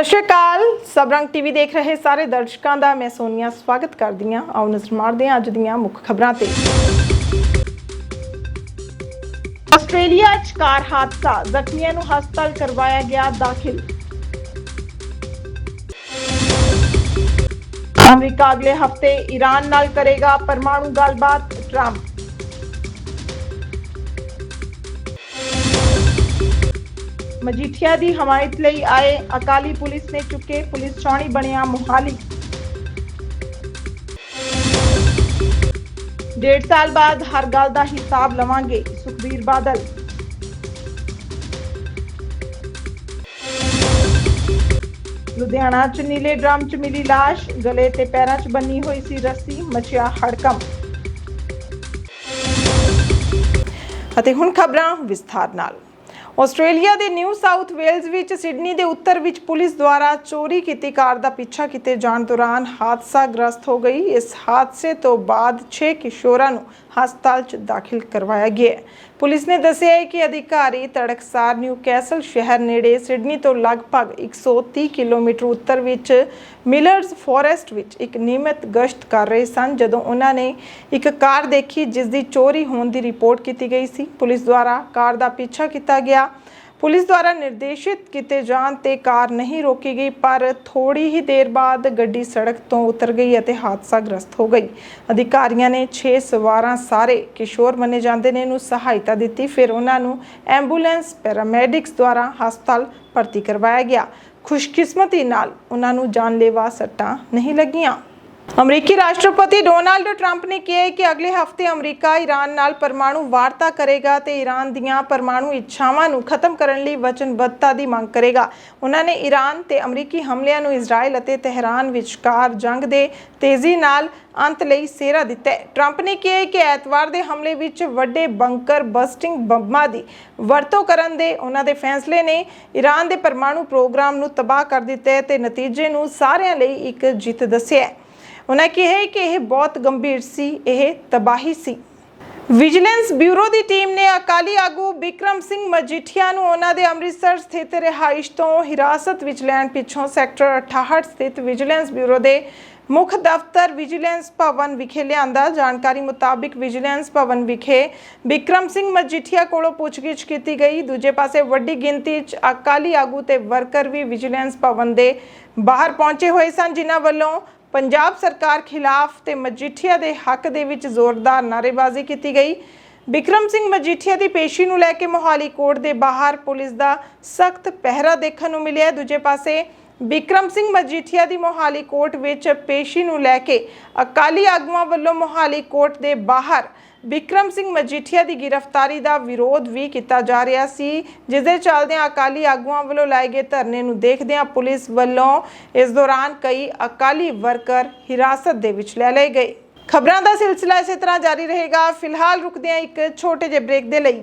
ਸਤਿ ਸ਼੍ਰੀ ਅਕਾਲ। ਸਬਰੰਗ ਟੀਵੀ ਦੇਖ ਰਹੇ ਸਾਰੇ ਦਰਸ਼ਕਾਂ ਦਾ ਮੈਂ ਸੋਨੀਆ ਸਵਾਗਤ ਕਰਦੀ ਹਾਂ। ਆਓ ਨਜ਼ਰ ਮਾਰਦੇ ਹਾਂ ਅੱਜ ਦੀਆਂ ਮੁੱਖ ਖਬਰਾਂ ਤੇ। ਆਸਟ੍ਰੇਲੀਆ 'ਚ ਕਾਰ ਹਾਦਸਾ। ਜ਼ਖਮੀਆਂ ਨੂੰ ਹਸਪਤਾਲ ਕਰਵਾਇਆ ਗਿਆ ਦਾਖਲ। ਅਮਰੀਕਾ ਅਗਲੇ ਹਫ਼ਤੇ ਈਰਾਨ ਨਾਲ ਕਰੇਗਾ ਪਰਮਾਣੂ ਗੱਲਬਾਤ, ਟਰੰਪ। ਮਜੀਠੀਆ ਦੀ ਹਮਾਇਤ ਲਈ ਆਏ ਅਕਾਲੀ ਪੁਲਿਸ ਨੇ ਚੁੱਕੇ ਪੁਲਿਸ ਚੌਣੀ ਬਣਿਆ ਮੁਹਾਲੀ। ਡੇਢ ਸਾਲ ਬਾਅਦ ਹਰ ਗੱਲ ਦਾ ਹਿਸਾਬ ਲਵਾਂਗੇ, ਸੁਖਬੀਰ ਬਾਦਲ। ਲੁਧਿਆਣਾ ਚ ਨੀਲੇ ਡਰਮ ਚ ਮਿਲੀ ਲਾਸ਼, ਗਲੇ ਤੇ ਪੈਰਾਂ ਚ ਬੰਨੀ ਹੋਈ ਸੀ ਰੱਸੀ, ਮਚਿਆ ਹੜਕੰਮ ਅਤੇ ਹੁਣ ਖਬਰਾਂ ਵਿਸਥਾਰ ਨਾਲ। ਆਸਟ੍ਰੇਲੀਆ ਦੇ ਨਿਊ ਸਾਊਥ ਵੇਲਜ਼ ਵਿੱਚ, ਸਿਡਨੀ ਦੇ ਉੱਤਰ ਵਿੱਚ ਪੁਲਿਸ ਦੁਆਰਾ ਚੋਰੀ ਕੀਤੀ ਕਾਰ ਦਾ ਪਿੱਛਾ ਕੀਤੇ ਜਾਣ ਦੌਰਾਨ ਹਾਦਸਾ ਗ੍ਰਸਤ ਹੋ ਗਈ। ਇਸ ਹਾਦਸੇ ਤੋਂ ਬਾਅਦ 6 ਕਿਸ਼ੋਰਾਂ ਨੂੰ ਹਸਪਤਾਲ 'ਚ ਦਾਖਲ ਕਰਵਾਇਆ ਗਿਆ ਪੁਲਿਸ ਨੇ ਦੱਸਿਆ ਹੈ ਕਿ ਅਧਿਕਾਰੀ ਤੜਕਸਾਰ ਨਿਊ ਕੈਸਲ ਸ਼ਹਿਰ ਨੇੜੇ ਸਿਡਨੀ ਤੋਂ ਲਗਭਗ 130 ਕਿਲੋਮੀਟਰ ਉੱਤਰ ਵਿੱਚ ਮਿਲਰਸ ਫੋਰੈਸਟ ਵਿੱਚ ਇੱਕ ਨਿਯਮਿਤ ਗਸ਼ਤ ਕਰ ਰਹੇ ਸਨ, ਜਦੋਂ ਉਹਨਾਂ ਨੇ ਇੱਕ ਕਾਰ ਦੇਖੀ ਜਿਸ ਦੀ ਚੋਰੀ ਹੋਣ ਦੀ ਰਿਪੋਰਟ ਕੀਤੀ ਗਈ ਸੀ। ਪੁਲਿਸ ਦੁਆਰਾ ਕਾਰ ਦਾ ਪਿੱਛਾ ਕੀਤਾ ਗਿਆ। ਪੁਲਿਸ ਦੁਆਰਾ ਨਿਰਦੇਸ਼ਿਤ ਕੀਤੇ ਜਾਣ ਤੇ ਕਾਰ ਨਹੀਂ ਰੋਕੀ ਗਈ, ਪਰ ਥੋੜੀ ਹੀ ਦੇਰ ਬਾਅਦ ਗੱਡੀ ਸੜਕ ਤੋਂ ਉਤਰ ਗਈ ਅਤੇ ਹਾਦਸਾਗ੍ਰਸਤ ਹੋ ਗਈ। ਅਧਿਕਾਰੀਆਂ ਨੇ 6 ਸਵਾਰਾਂ ਸਾਰੇ ਕਿਸ਼ੋਰ ਮੰਨੇ ਜਾਂਦੇ ਨੇ ਨੂੰ ਸਹਾਇਤਾ ਦਿੱਤੀ। ਫਿਰ ਉਹਨਾਂ ਨੂੰ ਐਂਬੂਲੈਂਸ, ਪੈਰਾਮੈਡਿਕਸ ਦੁਆਰਾ ਹਸਪਤਾਲ ਭਰਤੀ ਕਰਵਾਇਆ ਗਿਆ। ਖੁਸ਼ਕਿਸਮਤੀ ਨਾਲ ਉਹਨਾਂ ਨੂੰ ਜਾਨਲੇਵਾ ਸੱਟਾਂ ਨਹੀਂ ਲੱਗੀਆਂ। ਅਮਰੀਕੀ ਰਾਸ਼ਟਰਪਤੀ ਡੋਨਾਲਡ ਟਰੰਪ ਨੇ ਕਿਹਾ ਹੈ ਕਿ ਅਗਲੇ ਹਫ਼ਤੇ ਅਮਰੀਕਾ ਈਰਾਨ ਨਾਲ ਪਰਮਾਣੂ ਵਾਰਤਾ ਕਰੇਗਾ ਤੇ ਈਰਾਨ ਦੀਆਂ ਪਰਮਾਣੂ ਇੱਛਾਵਾਂ ਨੂੰ ਖਤਮ ਕਰਨ ਲਈ ਵਚਨਬੱਧਤਾ ਦੀ ਮੰਗ ਕਰੇਗਾ। ਉਹਨਾਂ ਨੇ ਈਰਾਨ ਤੇ ਅਮਰੀਕੀ ਹਮਲਿਆਂ ਨੂੰ ਇਜ਼ਰਾਈਲ ਅਤੇ ਤਹਿਰਾਨ ਵਿਚਕਾਰ ਜੰਗ ਦੇ ਤੇਜ਼ੀ ਨਾਲ ਅੰਤ ਲਈ ਸੇਰਾ ਦਿੱਤਾ ਹੈ। ਟਰੰਪ ਨੇ ਕਿਹਾ ਕਿ ਐਤਵਾਰ ਦੇ ਹਮਲੇ ਵਿੱਚ ਵੱਡੇ ਬੰਕਰ ਬਸਟਿੰਗ ਬੰਬਾਂ ਦੀ ਵਰਤੋਂ ਕਰਨ ਦੇ ਉਹਨਾਂ ਦੇ ਫੈਸਲੇ ਨੇ ਈਰਾਨ ਦੇ ਪਰਮਾਣੂ ਪ੍ਰੋਗਰਾਮ ਨੂੰ ਤਬਾਹ ਕਰ ਦਿੱਤਾ ਹੈ ਤੇ ਨਤੀਜੇ ਨੂੰ ਸਾਰਿਆਂ ਲਈ ਇੱਕ ਜਿੱਤ ਦੱਸਿਆ ਹੈ। ਉਹਨਾਂ ਕਿਹਾ ਕਿ ਇਹ ਬਹੁਤ ਗੰਭੀਰ ਸੀ, ਇਹ ਤਬਾਹੀ ਸੀ। ਵਿਜੀਲੈਂਸ ਬਿਊਰੋ ਦੀ ਟੀਮ ਨੇ ਅਕਾਲੀ ਆਗੂ ਬਿਕਰਮ ਸਿੰਘ ਮਜੀਠੀਆ ਨੂੰ ਉਹਨਾਂ ਦੇ ਅੰਮ੍ਰਿਤਸਰ ਸਥਿਤ ਰਿਹਾਇਸ਼ ਤੋਂ ਹਿਰਾਸਤ ਵਿੱਚ ਲੈਣ ਪਿੱਛੋਂ ਸੈਕਟਰ 68 ਸਥਿਤ ਵਿਜੀਲੈਂਸ ਬਿਊਰੋ ਦੇ ਮੁੱਖ ਦਫ਼ਤਰ ਵਿਜੀਲੈਂਸ ਭਵਨ ਵਿਖੇ ਲਿਆਂਦਾ। ਜਾਣਕਾਰੀ ਮੁਤਾਬਿਕ ਵਿਜੀਲੈਂਸ ਭਵਨ ਵਿਖੇ ਵਿਕਰਮ ਸਿੰਘ ਮਜੀਠੀਆ ਕੋਲੋਂ ਪੁੱਛਗਿੱਛ ਕੀਤੀ ਗਈ। ਦੂਜੇ ਪਾਸੇ ਵੱਡੀ ਗਿਣਤੀ 'ਚ ਅਕਾਲੀ ਆਗੂ ਤੇ ਵਰਕਰ ਵੀ ਵਿਜੀਲੈਂਸ ਭਵਨ ਦੇ ਬਾਹਰ ਪਹੁੰਚੇ ਹੋਏ ਸਨ, ਜਿਨ੍ਹਾਂ ਵੱਲੋਂ ਪੰਜਾਬ ਸਰਕਾਰ ਖਿਲਾਫ ਤੇ ਮਜੀਠੀਆ ਦੇ ਹੱਕ ਦੇ ਵਿੱਚ ਜ਼ੋਰਦਾਰ ਨਾਅਰੇਬਾਜ਼ੀ ਕੀਤੀ ਗਈ। ਬਿਕਰਮ ਸਿੰਘ ਮਜੀਠੀਆ ਦੀ ਪੇਸ਼ੀ ਨੂੰ ਲੈ ਕੇ ਮੋਹਾਲੀ ਕੋਰਟ ਦੇ ਬਾਹਰ ਪੁਲਿਸ ਦਾ ਸਖਤ ਪਹਿਰਾ ਦੇਖਣ ਨੂੰ ਮਿਲਿਆ। ਦੂਜੇ ਪਾਸੇ, ਬਿਕਰਮ ਸਿੰਘ ਮਜੀਠੀਆ ਦੀ ਮੋਹਾਲੀ ਕੋਰਟ ਵਿੱਚ ਪੇਸ਼ੀ ਨੂੰ ਲੈ ਕੇ ਅਕਾਲੀ ਆਗੂਆਂ ਵੱਲੋਂ ਮੋਹਾਲੀ ਕੋਰਟ ਦੇ ਬਾਹਰ ਵਿਕਰਮ ਸਿੰਘ ਮਜੀਠੀਆ ਦੀ ਗ੍ਰਿਫਤਾਰੀ ਦਾ ਵਿਰੋਧ ਵੀ ਕੀਤਾ ਜਾ ਰਿਹਾ ਸੀ, ਜਿਸ ਦੇ ਚੱਲਦਿਆਂ ਅਕਾਲੀ ਆਗੂਆਂ ਵੱਲੋਂ ਲਾਏ ਗਏ ਧਰਨੇ ਨੂੰ ਦੇਖਦਿਆਂ ਪੁਲਿਸ ਵੱਲੋਂ ਇਸ ਦੌਰਾਨ ਕਈ ਅਕਾਲੀ ਵਰਕਰ ਹਿਰਾਸਤ ਦੇ ਵਿੱਚ ਲੈ ਲਏ ਗਏ। ਖਬਰਾਂ ਦਾ ਸਿਲਸਿਲਾ ਇਸੇ ਤਰ੍ਹਾਂ ਜਾਰੀ ਰਹੇਗਾ। ਫਿਲਹਾਲ ਰੁਕਦੇ ਹਾਂ ਇੱਕ ਛੋਟੇ ਜਿਹੇ ਬ੍ਰੇਕ ਦੇ ਲਈ।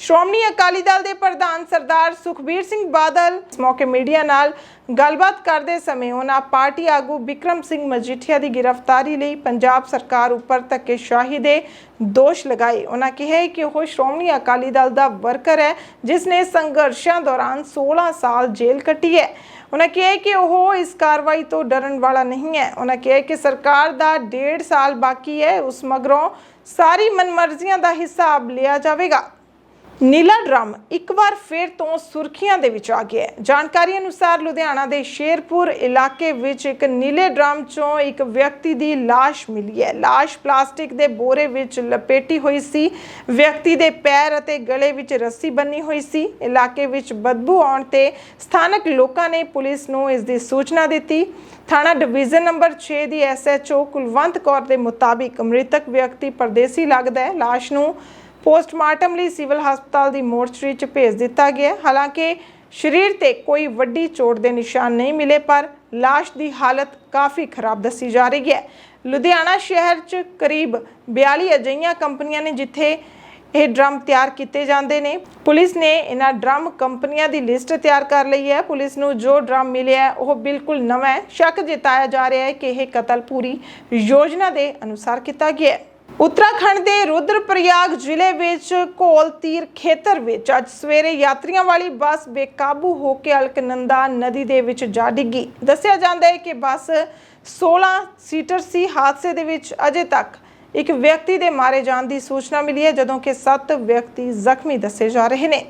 ਸ਼੍ਰੋਮਣੀ ਅਕਾਲੀ ਦਲ ਦੇ ਪ੍ਰਧਾਨ ਸਰਦਾਰ ਸੁਖਬੀਰ ਸਿੰਘ ਬਾਦਲ ਇਸ ਮੌਕੇ ਮੀਡੀਆ ਨਾਲ ਗੱਲਬਾਤ ਕਰਦੇ ਸਮੇਂ ਉਹਨਾਂ ਪਾਰਟੀ ਆਗੂ ਵਿਕਰਮ ਸਿੰਘ ਮਜੀਠੀਆ ਦੀ ਗ੍ਰਿਫਤਾਰੀ ਲਈ ਪੰਜਾਬ ਸਰਕਾਰ ਉੱਪਰ ਧੱਕੇਸ਼ਾਹੀ ਦੇ ਦੋਸ਼ ਲਗਾਏ। ਉਹਨਾਂ ਕਿਹਾ ਕਿ ਉਹ ਸ਼੍ਰੋਮਣੀ ਅਕਾਲੀ ਦਲ ਦਾ ਵਰਕਰ ਹੈ, ਜਿਸ ਨੇ ਸੰਘਰਸ਼ਾਂ ਦੌਰਾਨ 16 ਸਾਲ ਜੇਲ੍ਹ ਕੱਟੀ ਹੈ। ਉਹਨਾਂ ਕਿਹਾ ਕਿ ਉਹ ਇਸ ਕਾਰਵਾਈ ਤੋਂ ਡਰਨ ਵਾਲਾ ਨਹੀਂ ਹੈ। ਉਹਨਾਂ ਕਿਹਾ ਕਿ ਸਰਕਾਰ ਦਾ ਡੇਢ ਸਾਲ ਬਾਕੀ ਹੈ, ਉਸ ਮਗਰੋਂ ਸਾਰੀ ਮਨਮਰਜ਼ੀਆਂ ਦਾ ਹਿਸਾਬ ਲਿਆ ਜਾਵੇਗਾ। ਨੀਲਾ ਡਰਮ ਇੱਕ ਵਾਰ ਫਿਰ ਤੋਂ ਸੁਰਖੀਆਂ ਦੇ ਵਿੱਚ ਆ ਗਿਆ ਹੈ। ਜਾਣਕਾਰੀ ਅਨੁਸਾਰ ਲੁਧਿਆਣਾ ਦੇ ਸ਼ੇਰਪੁਰ ਇਲਾਕੇ ਵਿੱਚ ਇੱਕ ਨੀਲੇ ਡਰਮ ਚੋਂ ਇੱਕ ਵਿਅਕਤੀ ਦੀ ਲਾਸ਼ ਮਿਲੀ ਹੈ। ਲਾਸ਼ ਪਲਾਸਟਿਕ ਦੇ ਬੋਰੇ ਵਿੱਚ ਲਪੇਟੀ ਹੋਈ ਸੀ। ਵਿਅਕਤੀ ਦੇ ਪੈਰ ਅਤੇ ਗਲੇ ਵਿੱਚ ਰੱਸੀ ਬੰਨੀ ਹੋਈ ਸੀ। ਇਲਾਕੇ ਵਿੱਚ ਬਦਬੂ ਆਉਣ ਤੇ ਸਥਾਨਕ ਲੋਕਾਂ ਨੇ ਪੁਲਿਸ ਨੂੰ ਇਸ ਦੀ ਸੂਚਨਾ ਦਿੱਤੀ। ਥਾਣਾ ਡਿਵੀਜ਼ਨ ਨੰਬਰ 6 ਦੀ ਐਸਐਚਓ ਕੁਲਵੰਤ ਕੌਰ ਦੇ ਮੁਤਾਬਿਕ ਮ੍ਰਿਤਕ ਵਿਅਕਤੀ ਪਰਦੇਸੀ ਲੱਗਦਾ ਹੈ। ਲਾਸ਼ ਨੂੰ ਪੋਸਟਮਾਰਟਮ ਲਈ ਸਿਵਲ ਹਸਪਤਾਲ ਦੀ ਮੋਰਚਰੀ 'ਚ ਭੇਜ ਦਿੱਤਾ ਗਿਆ। ਹਾਲਾਂਕਿ ਸਰੀਰ ਤੇ ਕੋਈ ਵੱਡੀ ਚੋਟ ਦੇ ਨਿਸ਼ਾਨ ਨਹੀਂ ਮਿਲੇ, ਪਰ ਲਾਸ਼ ਦੀ ਹਾਲਤ ਕਾਫੀ ਖਰਾਬ ਦੱਸੀ ਜਾ ਰਹੀ ਹੈ। ਲੁਧਿਆਣਾ ਸ਼ਹਿਰ 'ਚ ਕਰੀਬ 42 ਅਜਿਹੀਆਂ ਕੰਪਨੀਆਂ ਨੇ ਜਿੱਥੇ ਇਹ ਡਰਮ ਤਿਆਰ ਕੀਤੇ ਜਾਂਦੇ ਨੇ। ਪੁਲਿਸ ਨੇ ਇਹਨਾਂ ਡਰਮ ਕੰਪਨੀਆਂ ਦੀ ਲਿਸਟ ਤਿਆਰ ਕਰ ਲਈ ਹੈ। ਪੁਲਿਸ ਨੂੰ ਜੋ ਡਰਮ ਮਿਲਿਆ, ਉਹ ਬਿਲਕੁਲ ਨਵਾਂ ਹੈ। ਸ਼ੱਕ ਜਤਾਇਆ ਜਾ ਰਿਹਾ ਹੈ ਕਿ ਇਹ ਕਤਲ ਪੂਰੀ ਯੋਜਨਾ ਦੇ ਅਨੁਸਾਰ ਕੀਤਾ ਗਿਆ ਹੈ। ਉੱਤਰਾਖੰਡ ਦੇ ਰੁਦਰਪ੍ਰਯਾਗ ਜ਼ਿਲ੍ਹੇ ਵਿੱਚ ਘੋਲ ਤੀਰ ਖੇਤਰ ਵਿੱਚ ਅੱਜ ਸਵੇਰੇ ਯਾਤਰੀਆਂ ਵਾਲੀ ਬੱਸ ਬੇਕਾਬੂ ਹੋ ਕੇ ਅਲਕਨੰਦਾ ਨਦੀ ਦੇ ਵਿੱਚ ਜਾ ਡਿੱਗੀ। ਦੱਸਿਆ ਜਾਂਦਾ ਹੈ ਕਿ ਬੱਸ 16 ਸੀਟਰ ਸੀ ਹਾਦਸੇ ਦੇ ਵਿੱਚ ਅਜੇ ਤੱਕ ਇੱਕ ਵਿਅਕਤੀ ਦੇ ਮਾਰੇ ਜਾਣ ਦੀ ਸੂਚਨਾ ਮਿਲੀ ਹੈ, ਜਦੋਂ ਕਿ 7 ਵਿਅਕਤੀ ਜ਼ਖਮੀ ਦੱਸੇ ਜਾ ਰਹੇ ਨੇ।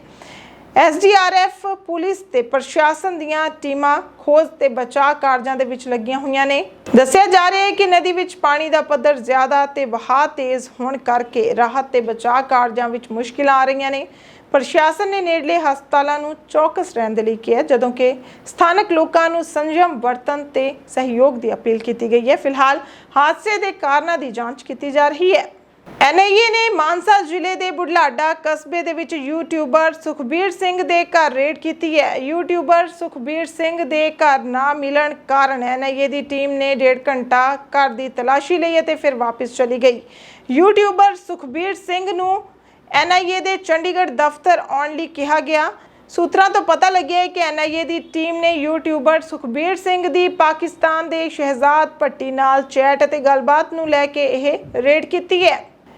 ਐਸਡੀਆਰਐਫ ਪੁਲਿਸ ਤੇ ਪ੍ਰਸ਼ਾਸਨ ਦੀਆਂ ਟੀਮਾਂ ਖੋਜ ਤੇ ਬਚਾਅ ਕਾਰਜਾਂ ਦੇ ਵਿੱਚ ਲੱਗੀਆਂ ਹੋਈਆਂ ਨੇ। ਦੱਸਿਆ ਜਾ ਰਿਹਾ ਹੈ ਕਿ ਨਦੀ ਵਿੱਚ ਪਾਣੀ ਦਾ ਪੱਧਰ ਜ਼ਿਆਦਾ ਤੇ ਵਹਾਅ ਤੇਜ਼ ਹੋਣ ਕਰਕੇ ਰਾਹਤ ਤੇ ਬਚਾਅ ਕਾਰਜਾਂ ਵਿੱਚ ਮੁਸ਼ਕਿਲਾਂ ਆ ਰਹੀਆਂ ਨੇ। ਪ੍ਰਸ਼ਾਸਨ ਨੇ ਨੇੜਲੇ ਹਸਪਤਾਲਾਂ ਨੂੰ ਚੌਕਸ ਰਹਿਣ ਦੇ ਲਈ ਕਿਹਾ, ਜਦੋਂ ਕਿ ਸਥਾਨਕ ਲੋਕਾਂ ਨੂੰ ਸੰਜਮ, ਵਰਤਨ ਤੇ ਸਹਿਯੋਗ ਦੀ ਅਪੀਲ ਕੀਤੀ ਗਈ ਹੈ। ਫਿਲਹਾਲ ਹਾਦਸੇ ਦੇ ਕਾਰਨਾਂ ਦੀ ਜਾਂਚ ਕੀਤੀ ਜਾ ਰਹੀ ਹੈ। ਐਨਆਈਏ ਨੇ ਮਾਨਸਾ ਜ਼ਿਲ੍ਹੇ ਦੇ ਬੁਢਲਾਡਾ ਕਸਬੇ ਦੇ ਵਿੱਚ ਯੂਟਿਊਬਰ ਸੁਖਬੀਰ ਸਿੰਘ ਦੇ ਘਰ ਰੇਡ ਕੀਤੀ ਹੈ। ਯੂਟਿਊਬਰ ਸੁਖਬੀਰ ਸਿੰਘ ਦੇ ਘਰ ਨਾ ਮਿਲਣ ਕਾਰਨ ਐਨਆਈਏ ਦੀ ਟੀਮ ਨੇ ਡੇਢ ਘੰਟਾ ਘਰ ਦੀ ਤਲਾਸ਼ੀ ਲਈ ਅਤੇ ਫਿਰ ਵਾਪਸ ਚਲੀ ਗਈ। ਯੂਟਿਊਬਰ ਸੁਖਬੀਰ ਸਿੰਘ ਨੂੰ ਐਨਆਈਏ ਦੇ ਚੰਡੀਗੜ੍ਹ ਦਫ਼ਤਰ ਆਉਣ ਲਈ ਕਿਹਾ ਗਿਆ। ਸੂਤਰਾਂ ਤੋਂ ਪਤਾ ਲੱਗਿਆ ਹੈ ਕਿ ਐਨਆਈਏ ਦੀ ਟੀਮ ਨੇ ਯੂਟਿਊਬਰ ਸੁਖਬੀਰ ਸਿੰਘ ਦੀ ਪਾਕਿਸਤਾਨ ਦੇ ਸ਼ਹਿਜ਼ਾਦ ਭੱਟੀ ਨਾਲ ਚੈਟ ਅਤੇ ਗੱਲਬਾਤ ਨੂੰ ਲੈ ਕੇ ਇਹ ਰੇਡ ਕੀਤੀ ਹੈ।